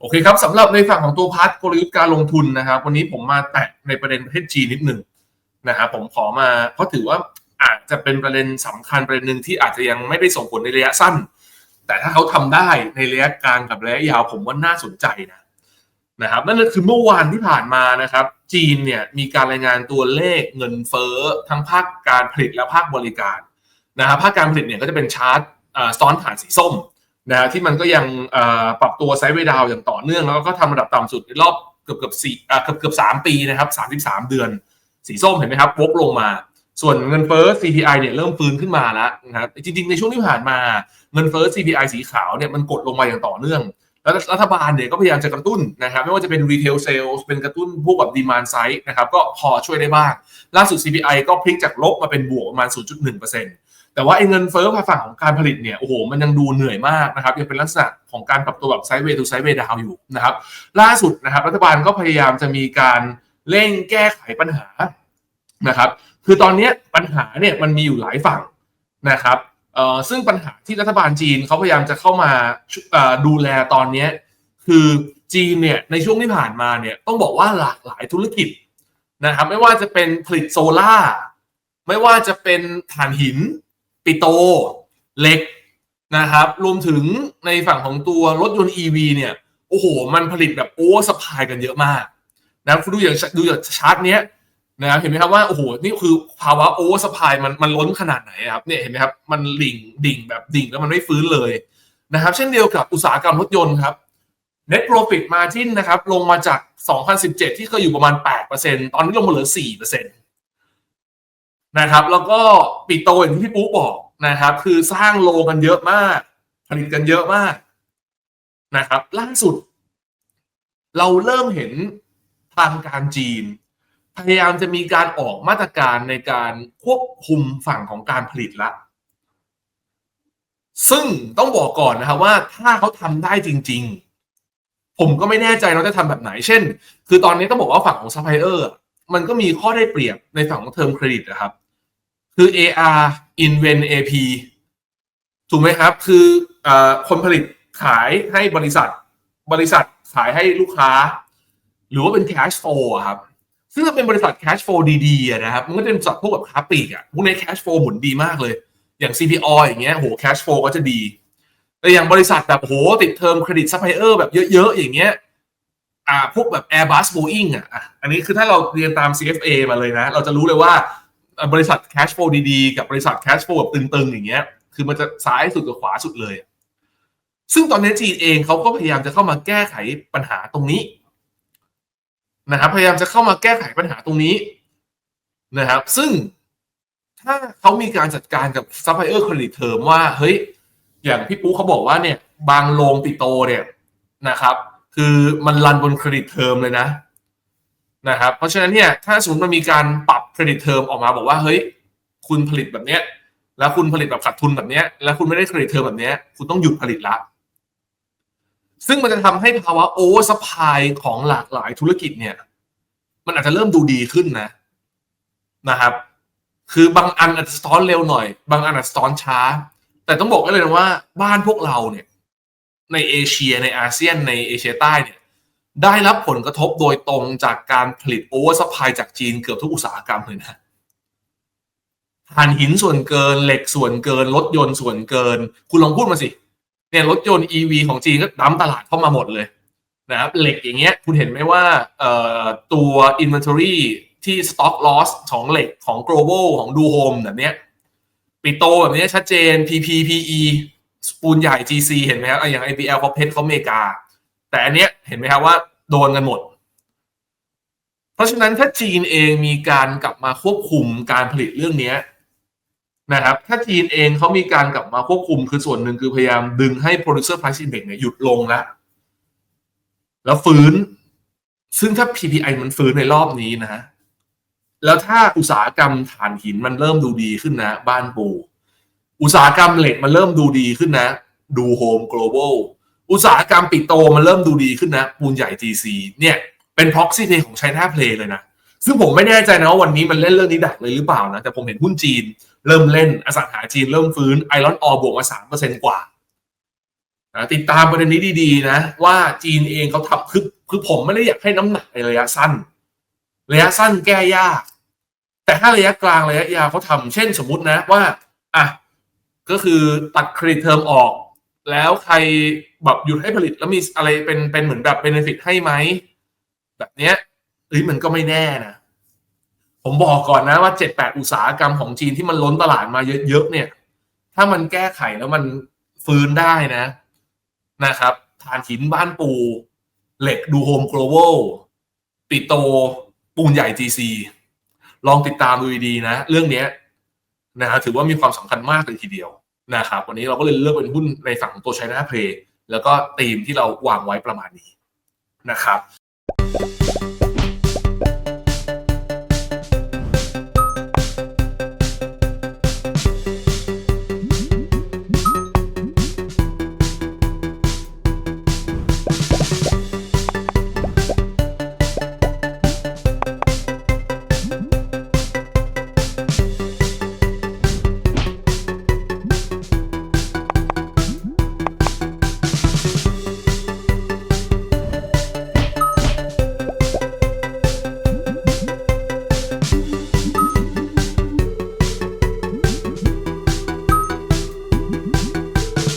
โอเคครับสำหรับในฝั่งของตัวพาร์ทกลยุทธ์การลงทุนนะครับ วันนี้ผมมาแตะในประเด็นประเทศจีนนิดหนึ่งนะครับผมขอมาเพราะถือว่าอาจจะเป็นประเด็นสำคัญประเด็นหนึ่งที่อาจจะยังไม่ได้ส่งผลในระยะสั้น แต่ถ้าเขาทำได้ในระยะกลางกับระยะยาวผมว่าน่าสนใจนะนะครับนั่นก็คือเมื่อวานที่ผ่านมานะครับ จีนเนี่ยมีการรายงานตัวเลขเงินเฟ้อทั้งภาคการผลิตและภาคบริการนะครับภาคการผลิตเนี่ยก็จะเป็นชาร์ตซ้อนฐานสีส้ม นะที่มันก็ยังปรับตัวไซด์เวดาวอย่างต่อเนื่อง แล้วก็ทำระดับต่ำสุดในรอบเกือบเกือบสี่เกือบเกือบสามปีนะครับสามสิบสามเดือน สีส้มเห็นไหมครับวกลงมา ส่วนเงินเฟ้อ CPI เนี่ยเริ่มฟื้นขึ้นมาแล้วนะครับจริงๆ ในช่วงที่ผ่านมาเงินเฟ้อ CPI สีขาวเนี่ยมันกดลงมาอย่างต่อเนื่อง แล้วรัฐบาลเนี่ยก็พยายามจะกระตุ้นนะครับไม่ว่าจะเป็น retail sales เป็นกระตุ้นพวกแบบ demand side นะครับก็พอช่วยได้บ้าง ล่าสุด CPI ก็พลิกจากลบมาเป็นบวกประมาณ0.1% แต่ว่าไอ้เงินเฟ้อภาฝั่งของการผลิตเนี่ยโอ้โหมันยังดูเหนื่อยมากนะครับยังเป็นลักษณะของการปรับตัวแบบไซด์เวย์ทูไซด์เวย์ดาวอยู่นะครับล่าสุดนะครับรัฐบาลก็พยายามจะมีการเร่งแก้ไขปัญหานะครับคือตอนนี้ปัญหาเนี่ยมันมีอยู่หลายฝั่งนะครับซึ่งปัญหาที่รัฐบาลจีนเขาพยายามจะเข้ามาดูแลตอนนี้คือจีนเนี่ยในช่วงที่ผ่านมาเนี่ยต้องบอกว่าหลากหลายธุรกิจนะครับไม่ว่าจะเป็นผลิตโซล่าไม่ว่าจะเป็นถ่านหิน ปิโตเหล็กนะครับ รวมถึงในฝั่งของตัวรถยนต์ EV เนี่ย โอ้โห มันผลิตแบบโอ้สปายกันเยอะมากนะคุณดูอย่างดูจากชาร์ตเนี้ยนะครับเห็นไหมครับว่าโอ้โหนี่คือภาวะโอเวอร์สปายมันมันล้นขนาดไหนครับเนี่ยเห็นไหมครับมันดิ่งดิ่งแบบดิ่งแล้วมันไม่ฟื้นเลยนะครับ เช่นเดียวกับอุตสาหกรรมรถยนต์ครับ net profit margin นะครับลงมาจาก 2017 ที่เคยอยู่ประมาณ 8%ตอนนี้ลงมาเหลือ 4%นะครับแล้วก็ปิโตอย่างที่พี่ปุ๊บอก นะครับ คือสร้างโลกันเยอะมาก ผลิตกันเยอะมากนะครับ ล่าสุด เราเริ่มเห็นทางการจีน พยายามจะมีการออกมาตรการในการควบคุมฝั่งของการผลิตละซึ่งต้องบอกก่อนนะครับว่าถ้าเขาทำได้จริง ๆ ผมก็ไม่แน่ใจเราจะทำแบบไหน เช่น คือตอนนี้ต้องบอกว่าฝั่งของซัพพลายเออร์มันก็มีข้อได้เปรียบในฝั่งของเทอมเครดิตนะครับ คือ AR Invent AP ถูกไหมครับ คืออคนผลิตขายให้บริษัท บริษัทขายให้ลูกค้า หรือว่าเป็น cash flow ครับ ซึ่งถ้าเป็นบริษัท cash flow ดีๆนะครับ มันก็จะเป็นบริษัทพวกแบบค้าปลีกอะพวกใน cash flow หมุนดีมากเลย อย่าง CPO อย่างเงี้ยโห cash flow ก็จะดี แต่อย่างบริษัทแบบโหติดเทอมเครดิตซัพพลายเออร์แบบเยอะ ๆ อย่างเงี้ยอ่าพวกแบบ Airbus Boeing อะ อันนี้คือถ้าเราเรียนตาม CFA มาเลยนะ เราจะรู้เลยว่า บริษัท cash flow ดีๆ กับบริษัท cash flow แบบตึงๆ อย่างเงี้ย คือมันจะซ้ายสุดกับขวาสุดเลย ซึ่งตอนนี้จีนเองเขาก็พยายามจะเข้ามาแก้ไขปัญหาตรงนี้นะครับพยายามจะเข้ามาแก้ไขปัญหาตรงนี้นะครับ ซึ่งถ้าเขามีการจัดการกับซัพพลายเออร์เครดิตเทอมว่า เฮ้ย อย่างพี่ปุ๊เขาบอกว่าเนี่ย บางโรงปิโตเนี่ยนะครับ คือมันรันบนเครดิตเทอมเลยนะนะครับ เพราะฉะนั้นเนี่ย ถ้าสมมติมันมีการปรับ เครดิตเทอมออกมาบอกว่าเฮ้ยคุณผลิตแบบเนี้ย แล้วคุณผลิตแบบขาดทุนแบบเนี้ย แล้วคุณไม่ได้เครดิตเทอมแบบเนี้ย คุณต้องหยุดผลิตละ ซึ่งมันจะทำให้ภาวะโอเวอร์ซัพพลายของหลากหลายธุรกิจเนี่ย มันอาจจะเริ่มดูดีขึ้นนะนะครับ คือบางอันอาจจะสตอนเร็วหน่อย บางอันอาจจะสตอนช้า แต่ต้องบอกเลยนะว่าบ้านพวกเราเนี่ย ในเอเชียในอาเซียนในเอเชียใต้เนี่ย ได้รับผลกระทบโดยตรงจากการผลิตโอเวอร์ซัพพลายจากจีนเกือบทุกอุตสาหกรรมเลยนะถ่านหินส่วนเกินเหล็กส่วนเกิน รถยนต์ส่วนเกิน คุณลองพูดมาสิเนี่ยรถยนต์ EV ของจีนก็ดั้มตลาดเข้ามาหมดเลยนะครับเหล็กอย่างเงี้ยคุณเห็นไหมว่าตัว inventory ที่ stock loss ของเหล็กของ global ของดูโฮมแบบเนี้ยปิโตแบบนี้ชัดเจน PP PE ปูนใหญ่ GC เห็นไหมครับอย่าง IPL เขาเพชรเขาเมกา แต่อันเนี้ยเห็นไหมครับว่า โดนกันหมด เพราะฉะนั้นถ้าจีนเองมีการกลับมาควบคุมการผลิตเรื่องนี้นะครับ ถ้าจีนเองเขามีการกลับมาควบคุมคือส่วนหนึ่งคือพยายามดึงให้ producer price index เนี่ยหยุดลงแล้ว แล้วฟื้น ซึ่งถ้า PPI มันฟื้นในรอบนี้นะ แล้วถ้าอุตสาหกรรมถ่านหินมันเริ่มดูดีขึ้นนะ บ้านปู อุตสาหกรรมเหล็กมันเริ่มดูดีขึ้นนะ ดูโฮม global อุตสาหกรรมปิโตมันเริ่มดูดีขึ้นนะ ปูนใหญ่ GC เนี่ยเป็น proxy play ของ China Play เลยนะ ซึ่งผมไม่แน่ใจนะว่าวันนี้มันเล่นเรื่องนี้ดักเลยหรือเปล่านะ แต่ผมเห็นหุ้นจีน เริ่มเล่นอสังหาจีนเริ่มฟื้นไอรอนออบวกมาสามเปอร์เซ็นกว่านะติดตามประเด็นนี้ดีๆ นะ ว่าจีนเองเขาทำคือคือผมไม่ได้อยากให้น้ำหนักในระยะสั้น ระยะสั้นแก้ยาก แต่ถ้าระยะกลางระยะยาวเขาทำเช่นสมมตินะว่าอะก็คือตัดเครดิตเทอมออก แล้วใคร แบบหยุดให้ผลิตแล้วมีอะไรเป็นเป็นเหมือนแบบเบนฟิตให้ไหมแบบเนี้ยเอ้ยมันก็ไม่แน่นะ ผมบอกก่อนนะว่าเจ็ดแปดอุตสาหกรรมของจีนที่มันล้นตลาดมาเยอะๆเนี่ย ถ้ามันแก้ไขแล้วมันฟื้นได้นะนะครับฐานหินบ้านปู เหล็กดูโฮมโกลบอลปิโต ปูนใหญ่ GC ลองติดตามดูดีๆนะ เรื่องนี้นะฮะถือว่ามีความสำคัญมากเลยทีเดียวนะครับ วันนี้เราก็เลยเลือกเป็นหุ้นในฝั่งของตัว China Play แล้วก็ธีมที่เราวางไว้ประมาณนี้นะครับ